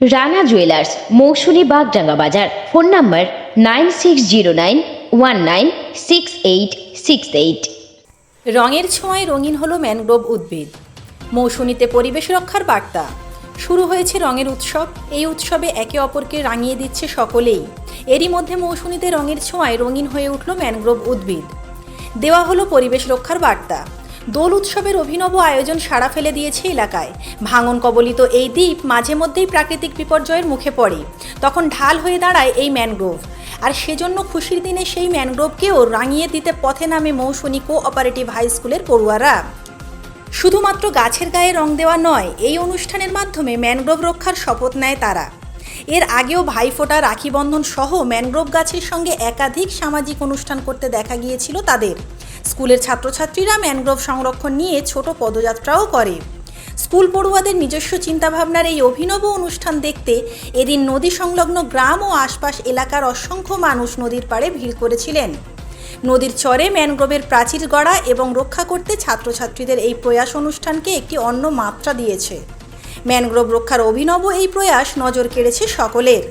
Rana jewellers Mousumi Bagdanga বাজার। Phone number nine six zero nine one nine six eight six eight. রঙের ছোঁয়ায় রঙিন হলো ম্যানগ্রোভ উদ্ভিদ। মৌসুমীতে পরিবেশ রক্ষার বার্তা। শুরু হয়েছে রঙের উৎসব। এই উৎসবে একে অপরকে রাঙিয়ে দিচ্ছে সকলেই। এরই মধ্যে মৌসুমীতে রঙের ছোঁয়ায় রঙিন হয়ে উঠল ম্যানগ্রোভ উদ্ভিদ। দেওয়া হলো পরিবেশ রক্ষার বার্তা। দোল উৎসবের অভিনব আয়োজন সাড়া ফেলে দিয়েছে এলাকায়। ভাঙন কবলিত এই দ্বীপ মাঝে মধ্যেই প্রাকৃতিক বিপর্যয়ের মুখে পড়ে। তখন ঢাল হয়ে দাঁড়ায় এই ম্যানগ্রোভ। আর সেজন্য খুশির দিনে সেই ম্যানগ্রোভকেও রাঙিয়ে দিতে পথে নামে মৌসুমী কো অপারেটিভ হাই স্কুলের পড়ুয়ারা। শুধুমাত্র গাছের গায়ে রং দেওয়া নয়, এই অনুষ্ঠানের মাধ্যমে ম্যানগ্রোভ রক্ষার শপথ নেয় তারা। এর আগেও ভাইফোঁটা রাখি বন্ধন সহ ম্যানগ্রোভ গাছের সঙ্গে একাধিক সামাজিক অনুষ্ঠান করতে দেখা গিয়েছিল তাদের। স্কুলের ছাত্রছাত্রীরা ম্যানগ্রোভ সংরক্ষণ নিয়ে ছোট পদযাত্রাও করে। স্কুল পড়ুয়াদের নিজস্ব চিন্তাভাবনার এই অভিনব অনুষ্ঠান দেখতে এদিন নদী সংলগ্ন গ্রাম ও আশপাশ এলাকার অসংখ্য মানুষ নদীর পাড়ে ভিড় করেছিলেন। নদীর চরে ম্যানগ্রোভের প্রাচীর গড়া এবং রক্ষা করতে ছাত্রছাত্রীদের এই প্রয়াস অনুষ্ঠানকে একটি অন্য মাত্রা দিয়েছে। ম্যানগ্রোভ রক্ষার অভিনব এই প্রয়াস নজর কেড়েছে সকলের।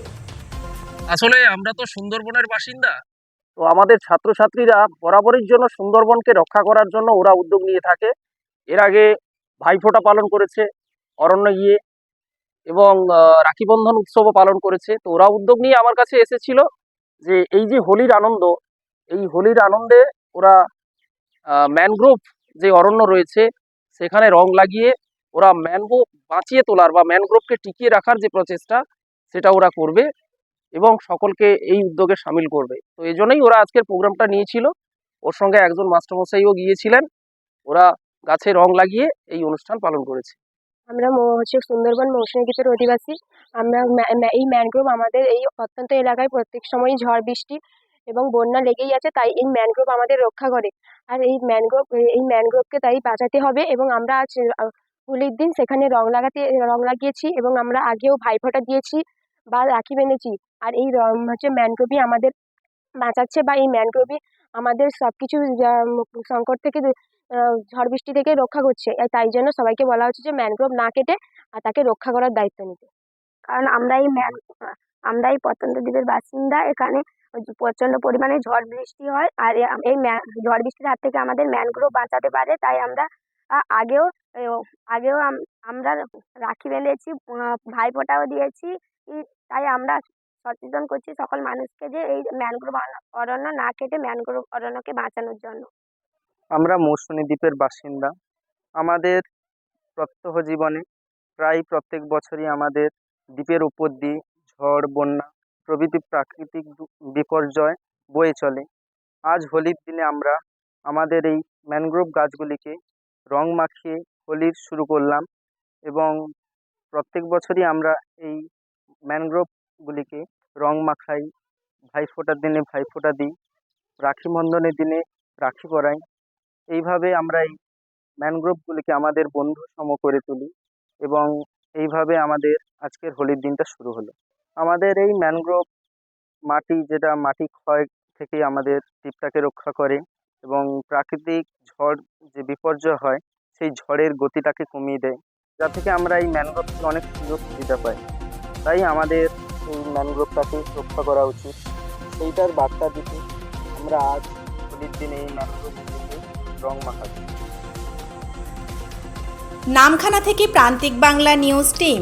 আসলে আমরা তো সুন্দরবনের বাসিন্দা। তো আমাদের ছাত্রছাত্রীরা বরাবরের জন্য সুন্দরবনকে রক্ষা করার জন্য ওরা উদ্যোগ নিয়ে থাকে। এর আগে ভাইফোঁটা পালন করেছে অরণ্য গিয়ে এবং আহ, রাখি বন্ধন উৎসবও পালন করেছে। তো ওরা উদ্যোগ নিয়ে আমার কাছে এসেছিল যে এই যে হোলির আনন্দ এই হোলির আনন্দে ওরা ম্যানগ্রোভ যে অরণ্য রয়েছে সেখানে রং লাগিয়ে ওরা ম্যানগ্রোভ বাঁচিয়ে তোলার বা ম্যানগ্রোভকে টিকিয়ে রাখার যে প্রচেষ্টা, সেটা ওরা করবে এবং সকলকে এই উদ্যোগে সামিল করবে। তো এই জন্যই ওরা আজকের প্রোগ্রামটা নিয়েছিল। ওর সঙ্গে একজন মাস্টারমশাইও গিয়েছিলেন। ওরা গাছে রং লাগিয়ে এই অনুষ্ঠান পালন করেছে। আমরা হচ্ছে সুন্দরবন মৌসুমী দ্বীপের অধিবাসী। আমরা এই ম্যানগ্রোভ আমাদের এই অত্যন্ত এলাকায় প্রত্যেক সময়ই ঝড়, বৃষ্টি এবং বন্যা লেগেই আছে, তাই এই ম্যানগ্রোভ আমাদের রক্ষা করে। আর এই ম্যানগ্রোভ এই ম্যানগ্রোভকে তাই বাঁচাতে হবে এবং আমরা আজ হোলির দিন সেখানে রং লাগাতে, রং লাগিয়েছি এবং আমরা আগেও ভাইফোঁটা দিয়েছি বা রাখি বেঁধেছি। আর এই রং হচ্ছে ম্যানগ্রোভই আমাদের বাঁচাচ্ছে বা এই ম্যানগ্রোভই আমাদের সব কিছু সংকট থেকে ঝড় বৃষ্টি থেকে রক্ষা করছে। তাই জন্য সবাইকে বলা হচ্ছে যে ম্যানগ্রোভ না কেটে আর তাকে রক্ষা করার দায়িত্ব নিতে। কারণ আমরা এই ম্যান, আমরা এই প্রত্যন্ত দ্বীপের বাসিন্দা। এখানে প্রচণ্ড পরিমাণে ঝড় বৃষ্টি হয়। আর এই ঝড় বৃষ্টির হাত থেকে আমাদের ম্যানগ্রোভ বাঁচাতে পারে। তাই আমরা আগেও আগেও আমরা রাখি বেঁধেছি ভাইফোঁটাও দিয়েছি তাই আমরা সচেতন করছি সকল মানুষকে যে এই ম্যানগ্রোভ অরণ্য না কেটে ম্যানগ্রোভ অরণ্যকে বাঁচানোর জন্য। আমরা মৌসুমী দ্বীপের বাসিন্দা। আমাদের প্রত্যহ জীবনে প্রায় প্রত্যেক বছরই আমাদের দ্বীপের উপর দিয়ে ঝড়, বন্যা প্রভৃতি প্রাকৃতিক বিপর্যয় বয়ে চলে। আজ হোলির দিনে আমরা আমাদের এই ম্যানগ্রোভ গাছগুলিকে রং মাখিয়ে হোলির শুরু করলাম এবং প্রত্যেক বছরই আমরা এই ম্যানগ্রোভগুলিকে রং মাখাই ভাইফোঁটার দিনে ভাইফোঁটা দিই, রাখি বন্ধনের দিনে রাখি পরাই এইভাবে আমরা এই ম্যানগ্রোভগুলিকে আমাদের বন্ধু সম করে তুলি এবং এইভাবে আমাদের আজকের হোলির দিনটা শুরু হলো। আমাদের এই ম্যানগ্রোভ মাটি যেটা মাটি ক্ষয় থেকে আমাদের দ্বীপটাকে রক্ষা করে এবং প্রাকৃতিক ঝড় যে বিপর্যয় হয়, সেই ঝড়ের গতিটাকে কমিয়ে দেয়। যা থেকে আমরা এই ম্যানগ্রোভ থেকে অনেক সুযোগ সুবিধা পাই। তাই আমাদের এই ম্যানগ্রোভটাকে রক্ষা করা উচিত। সেইটার বার্তা দিতে আমরা আজ হোলির দিনে এই ম্যানগ্রোভগুলিকে রং মাখাচ্ছি। নামখানা থেকে প্রান্তিক বাংলা নিউজ টিম